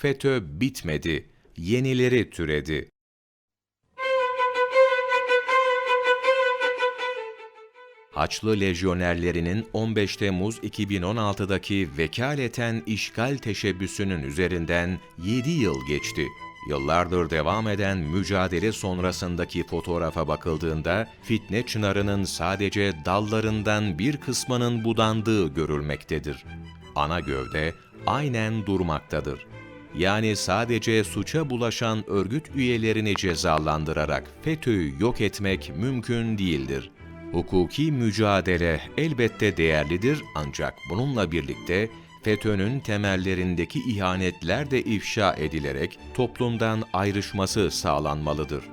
FETÖ bitmedi, yenileri türedi. Haçlı lejyonerlerinin 15 Temmuz 2016'daki vekaleten işgal teşebbüsünün üzerinden 7 yıl geçti. Yıllardır devam eden mücadele sonrasındaki fotoğrafa bakıldığında fitne çınarının sadece dallarından bir kısmının budandığı görülmektedir. Ana gövde aynen durmaktadır. Yani sadece suça bulaşan örgüt üyelerini cezalandırarak FETÖ'yü yok etmek mümkün değildir. Hukuki mücadele elbette değerlidir ancak bununla birlikte FETÖ'nün temellerindeki ihanetler de ifşa edilerek toplumdan ayrışması sağlanmalıdır.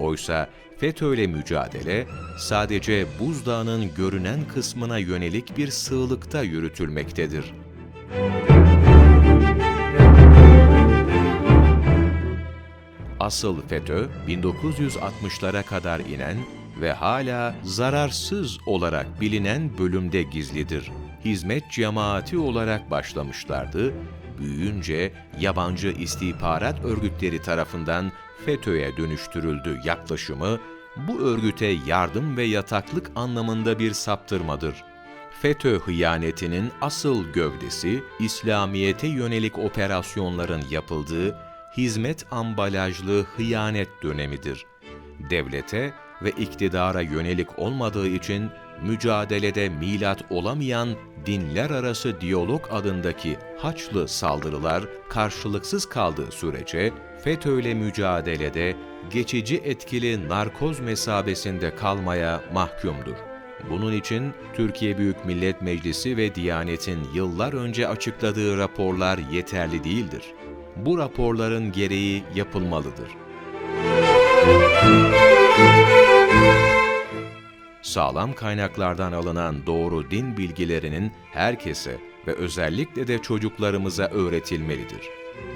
Oysa FETÖ'yle mücadele sadece buzdağının görünen kısmına yönelik bir sığlıkta yürütülmektedir. Asıl FETÖ 1960'lara kadar inen ve hala zararsız olarak bilinen bölümde gizlidir. Hizmet cemaati olarak başlamışlardı, büyüyünce yabancı istihbarat örgütleri tarafından FETÖ'ye dönüştürüldü yaklaşımı, bu örgüte yardım ve yataklık anlamında bir saptırmadır. FETÖ hıyanetinin asıl gövdesi, İslamiyete yönelik operasyonların yapıldığı hizmet ambalajlı hıyanet dönemidir. Devlete ve iktidara yönelik olmadığı için mücadelede milat olamayan dinler arası diyalog adındaki Haçlı saldırılar karşılıksız kaldığı sürece FETÖ'yle mücadelede geçici etkili narkoz mesabesinde kalmaya mahkumdur. Bunun için Türkiye Büyük Millet Meclisi ve Diyanet'in yıllar önce açıkladığı raporlar yeterli değildir. Bu raporların gereği yapılmalıdır. Sağlam kaynaklardan alınan doğru din bilgilerinin herkese ve özellikle de çocuklarımıza öğretilmelidir.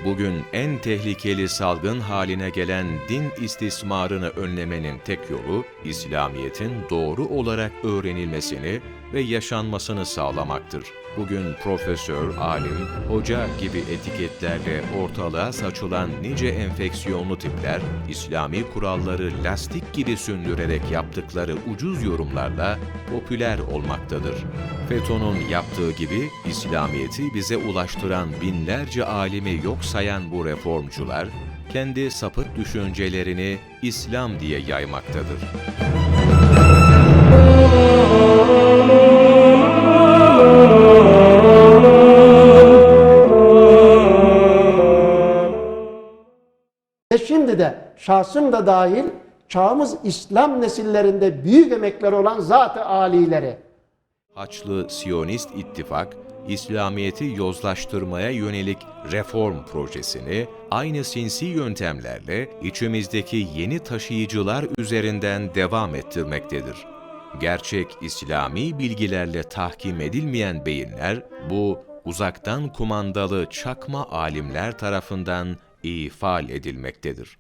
Bugün en tehlikeli salgın haline gelen din istismarını önlemenin tek yolu, İslamiyet'in doğru olarak öğrenilmesini ve yaşanmasını sağlamaktır. Bugün profesör, alim, hoca gibi etiketlerle ortalığa saçılan nice enfeksiyonlu tipler, İslami kuralları lastik gibi sündürerek yaptıkları ucuz yorumlarla popüler olmaktadır. FETÖ'nün yaptığı gibi İslamiyet'i bize ulaştıran binlerce alimi yok sayan bu reformcular, kendi sapık düşüncelerini İslam diye yaymaktadır. Ve şimdi de şahsım da dahil çağımız İslam nesillerinde büyük emekleri olan zat-ı alileri. Haçlı Siyonist İttifak, İslamiyet'i yozlaştırmaya yönelik reform projesini aynı sinsi yöntemlerle içimizdeki yeni taşıyıcılar üzerinden devam ettirmektedir. Gerçek İslami bilgilerle tahkim edilmeyen beyinler bu uzaktan kumandalı çakma alimler tarafından ifal edilmektedir.